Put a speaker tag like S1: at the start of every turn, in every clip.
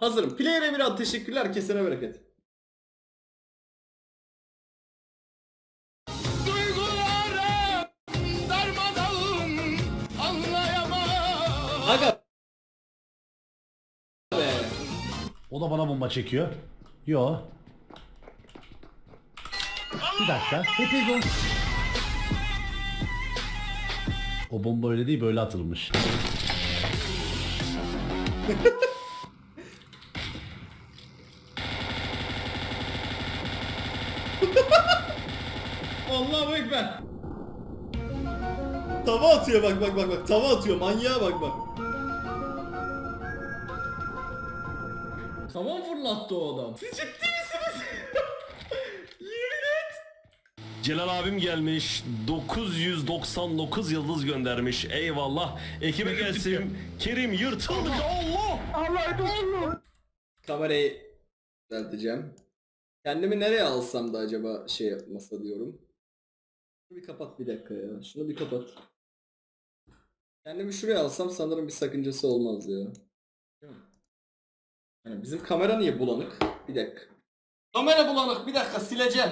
S1: hazırım. Player'e bir ad teşekkürler kesene bereket. Aga.
S2: O da bana bomba çekiyor. Yo. Bir dakika. Hepiniz on... O bomba öyle değil böyle atılmış.
S1: Allahu ekber. Tava atıyor bak bak bak bak. Tava atıyor manyağa bak bak. Tavan fırlattı o adam. Siz ciddi misiniz?
S3: Celal abim gelmiş 999 yıldız göndermiş eyvallah ekibe gelsin Kerim yırtıldı Allah
S1: Kamerayı düzelteceğim. Kendimi nereye alsam da acaba şey yapmasa diyorum. Şunu bir kapat bir dakika ya. Şunu bir kapat. Kendimi şuraya alsam sanırım bir sakıncası olmaz ya. Yani bizim kamera niye bulanık? Bir dakika. Kamera bulanık bir dakika sileceğim.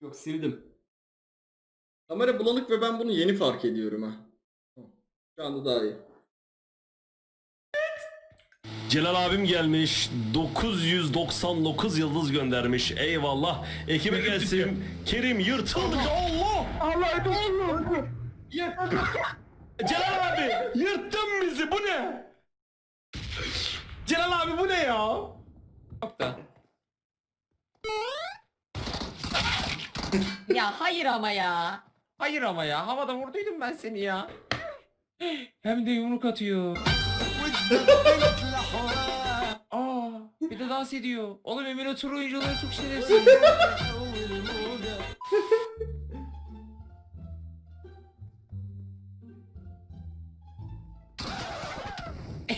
S1: Yok sildim. Kamera bulanık ve ben bunu yeni fark ediyorum ha. Şu anda daha iyi.
S3: Celal abim gelmiş 999 yıldız göndermiş eyvallah ekibe gelsin Kerim yırtıldı Allah Celal abi yırttın bizi bu ne? Celal abi bu ne ya?
S4: Ya hayır ama ya.
S5: Hayır ama ya havada vurduydum ben seni ya. Hem de yumruk atıyor. Aa, bir de dans ediyor. Oğlum emülatör oyuncuları çok şerefsiz.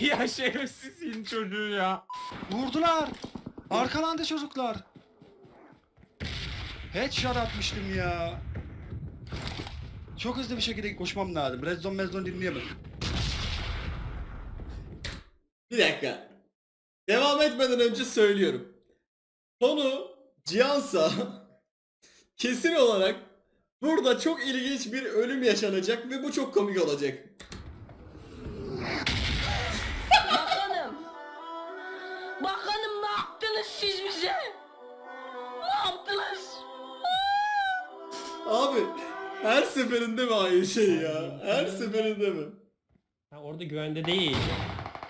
S5: ya şerefsizin çocuğu ya.
S6: Vurdular. Arkalandı çocuklar. Headshot atmıştım ya. Çok hızlı bir şekilde koşmam lazım. Red zone mezon dinleyemem.
S1: Bir dakika. Devam etmeden önce söylüyorum. Konu Cihansa kesin olarak burada çok ilginç bir ölüm yaşanacak ve bu çok komik olacak.
S4: Bakanım. Bakanım ne yaptınız siz bize? Ne yaptınız?
S1: Abi her seferinde mi aynı şey ya? Her seferinde mi?
S7: Ha, orada güvende değil.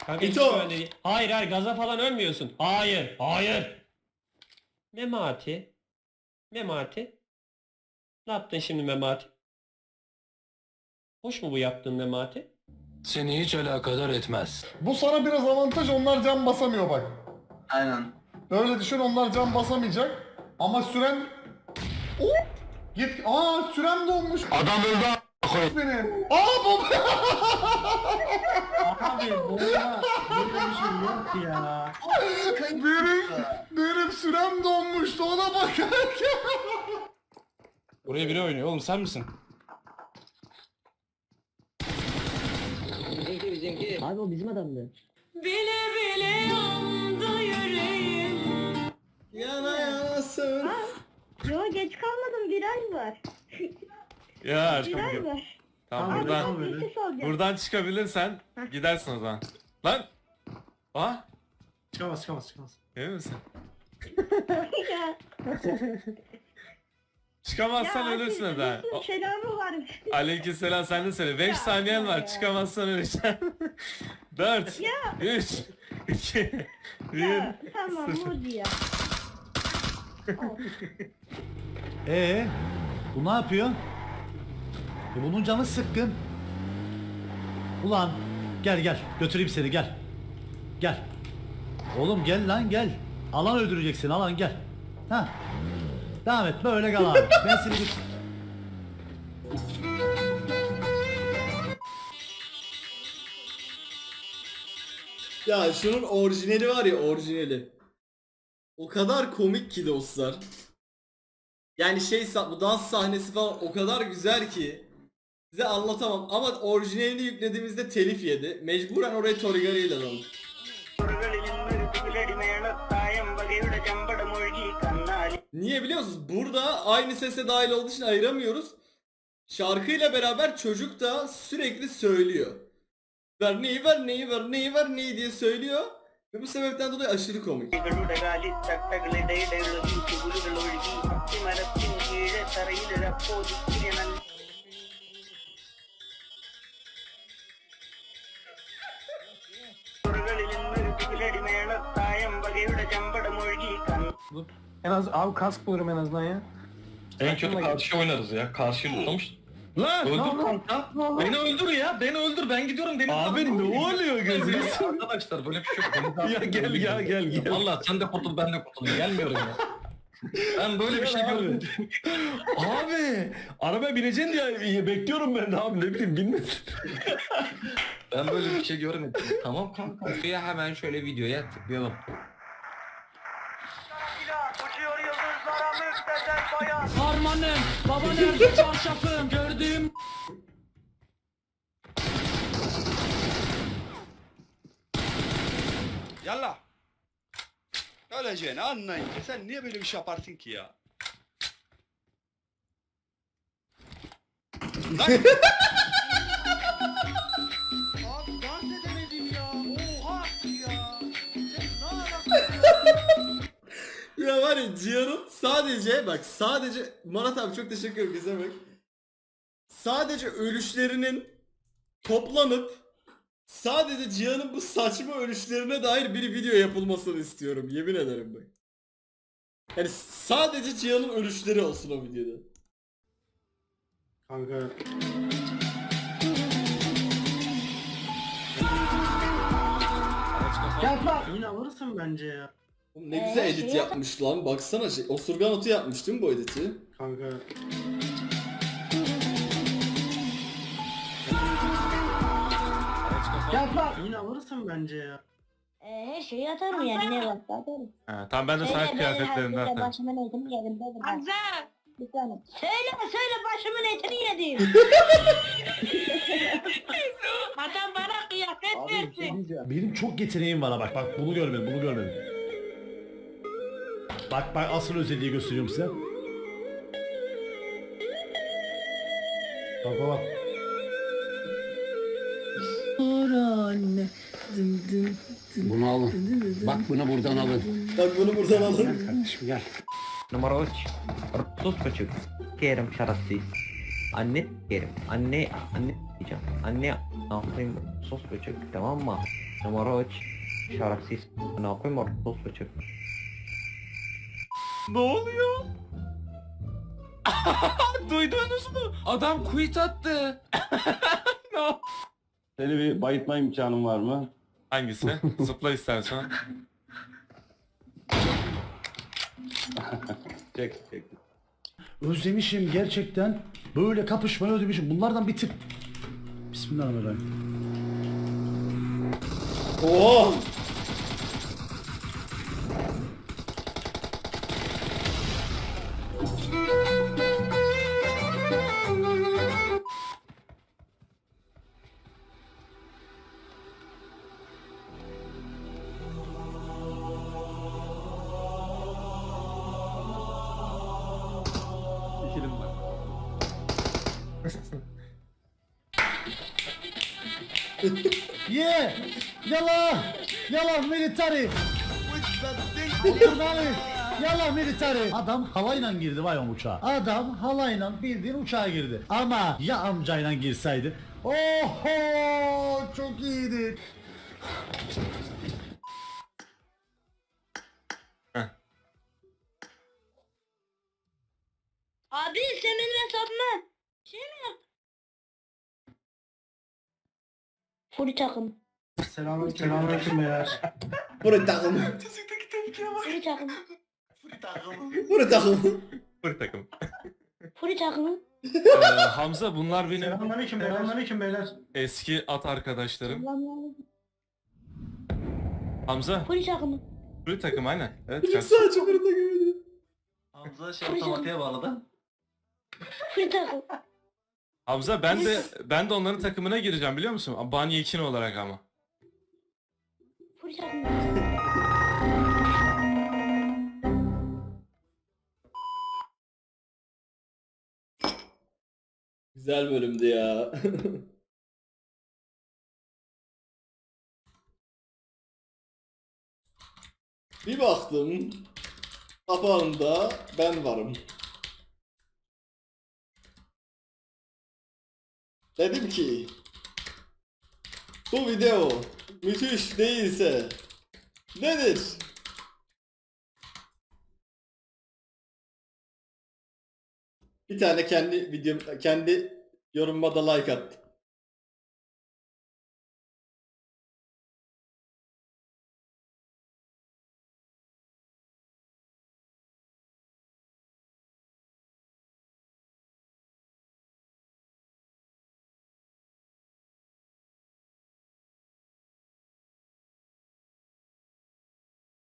S7: Kanka hiç
S1: İto.
S7: değil. Hayır hayır gaza falan ölmüyorsun. Hayır. Hayır. Memati. Memati. Ne yaptın şimdi Memati? Hoş mu bu yaptığın Memati?
S8: Seni hiç alakadar etmez.
S9: Bu sana biraz avantaj onlar can basamıyor bak.
S6: Aynen.
S9: Öyle düşün onlar can basamayacak. Ama süren... Oh! Git. Aa sürem dolmuş.
S8: Adam öldü a**ına
S9: benim. Aa bomba.
S2: Abi bomba böyle bir şey yok ya.
S9: benim, benim sürem donmuştu ona bakarken.
S8: Buraya biri oynuyor oğlum sen misin?
S10: Abi o bizim adamdı.
S4: Bile bile yandı yüreğim.
S1: Yana yana sür.
S10: Yo geç kalmadım viral var.
S5: Ya
S10: Viral var.
S5: Tamam
S10: Abi
S5: buradan
S10: bir olacak.
S5: buradan çıkabilirsen gidersin o zaman. Lan! Aa!
S2: Çıkamaz çıkamaz çıkamaz.
S5: Emin misin?
S10: ya,
S5: Çıkamazsan
S10: ya
S5: ölürsün
S10: abi,
S5: Eda.
S10: Resul Selamı varmış.
S5: Aleykümselam sen de söyle. 5 saniyen var.
S10: ya.
S5: Çıkamazsan öleceksin. 4 3 2 1
S10: Ya, tamam Mudi ya.
S2: Ee, bu ne yapıyor? E bunun canı sıkkın. Ulan gel gel götüreyim seni gel. Gel. Oğlum gel lan gel. Alan öldüreceksin alan gel. Ha. Devam et böyle kal abi. Ben seni bir...
S1: Ya şunun orijinali var ya orijinali. O kadar komik ki dostlar. Yani şey bu dans sahnesi falan o kadar güzel ki Size anlatamam ama orijinalini yüklediğimizde telif yedi. Mecburen oraya Torigari ile alalım. Niye biliyor musunuz? Burada aynı sese dahil olduğu için ayıramıyoruz. Şarkıyla beraber çocuk da sürekli söylüyor. Ver neyi ver neyi ver neyi ver neyi diye söylüyor. Ve bu sebepten dolayı aşırı komik.
S5: En az abi kask bulurum en azından ya.
S8: En kötü karşı oynarız ya. Karşı olmuş.
S3: Lan
S8: Öldür kanka.
S3: beni öldür ya. Beni öldür. Ben gidiyorum. Deniz
S8: Abi ne
S3: oluyor gözünü?
S8: Arkadaşlar böyle bir şey yok.
S3: Ya gel ya gel gel.
S8: Valla sen de kurtul ben de kurtulayım. Gelmiyorum ya. Ben böyle bir şey görmedim.
S3: Abi arabaya bineceksin diye bekliyorum ben de abi ne bileyim binmesin.
S8: Ben böyle bir şey görmedim. Tamam kanka.
S5: Ya hemen şöyle videoya tıklayalım.
S4: Harmanım, baba nerede çarşafım gördüğüm
S6: Yallah. Öleceğini anlayınca sen niye böyle bir şey yaparsın ki ya? Lan!
S1: var ya Cihan'ın sadece bak sadece Murat abi çok teşekkür ederim bize bak. Sadece ölüşlerinin toplanıp sadece Cihan'ın bu saçma ölüşlerine dair bir video yapılmasını istiyorum. Yemin ederim bak. Yani sadece Cihan'ın ölüşleri olsun o videoda.
S9: Kanka. Yine alırsın bence ya.
S1: Oğlum ne güzel
S10: Ee,
S1: edit
S10: şey
S1: yapmış lan. Baksana şey. Osurgan otu yapmış değil mi bu editi?
S9: Kanka. Yine alırsın bence ya.
S10: Ee, her şeyi atarım yani ne varsa atarım.
S3: Ha, tamam ben de sana
S10: ben
S3: atarım.
S10: Başımın etini yedim dedim ben.
S4: Hamza.
S10: Bir tane. Söyle söyle başımın etini yedim.
S4: Adam bana kıyafet versin.
S2: Benim çok yeteneğim var ha bak bak bunu görmedim bunu görmedim. Bak bak asıl özelliği gösteriyorum size. Bak bak bak.
S9: Bunu alın. Bak bunu buradan alın.
S1: Bak bunu buradan alın.
S9: Kardeşim gel.
S5: Numara 3. Sus buçuk. Kerim şerefsiz. Anne Kerim. Anne anne diyeceğim. Anne ne yapayım sus buçuk tamam mı? Numara 3. Şerefsiz. Ne yapayım sus buçuk.
S3: Ne oluyor? Duydunuz mu? Adam quit attı. no.
S6: Seni bir bayıtma imkanın var mı?
S3: Hangisi? Zıpla istersen.
S6: Çek çek.
S2: Özlemişim gerçekten. Böyle kapışmayı özlemişim. Bunlardan bir tık. Bismillahirrahmanirrahim.
S1: Oo!
S2: Ye! Yalla! Yalla military! Oturmalı! Yalla military! Adam halayla girdi vay o uçağa. Adam halayla bildiğin uçağa girdi. Ama ya amcayla girseydi? Oho! Çok iyiydi.
S10: Abi sen benim hesabıma şey mi Full takım.
S9: Selamünaleyküm. Selamünaleyküm beyler.
S1: Buraya takım.
S10: Full takım.
S1: Buraya takım.
S3: Bir takım.
S10: Full takım.
S3: Ee, Hamza bunlar benim
S9: Selamünaleyküm beyler. Selamünaleyküm beyler.
S3: eski at arkadaşlarım. Hamza,
S10: Full takım.
S3: bir takım aynen. Evet,
S1: Çocuk
S3: karşı-
S1: sadece buraya takım.
S2: Hamza
S10: şey otomatiğe
S2: bağladı.
S10: Full takım.
S11: Hamza ben de ben de onların takımına gireceğim biliyor musun? Ban Yekin olarak ama.
S1: Güzel bölümdü ya. Bir baktım kapağında ben varım. Dedim ki bu video müthiş değilse nedir? Bir tane kendi videom kendi yorumuma da like attım.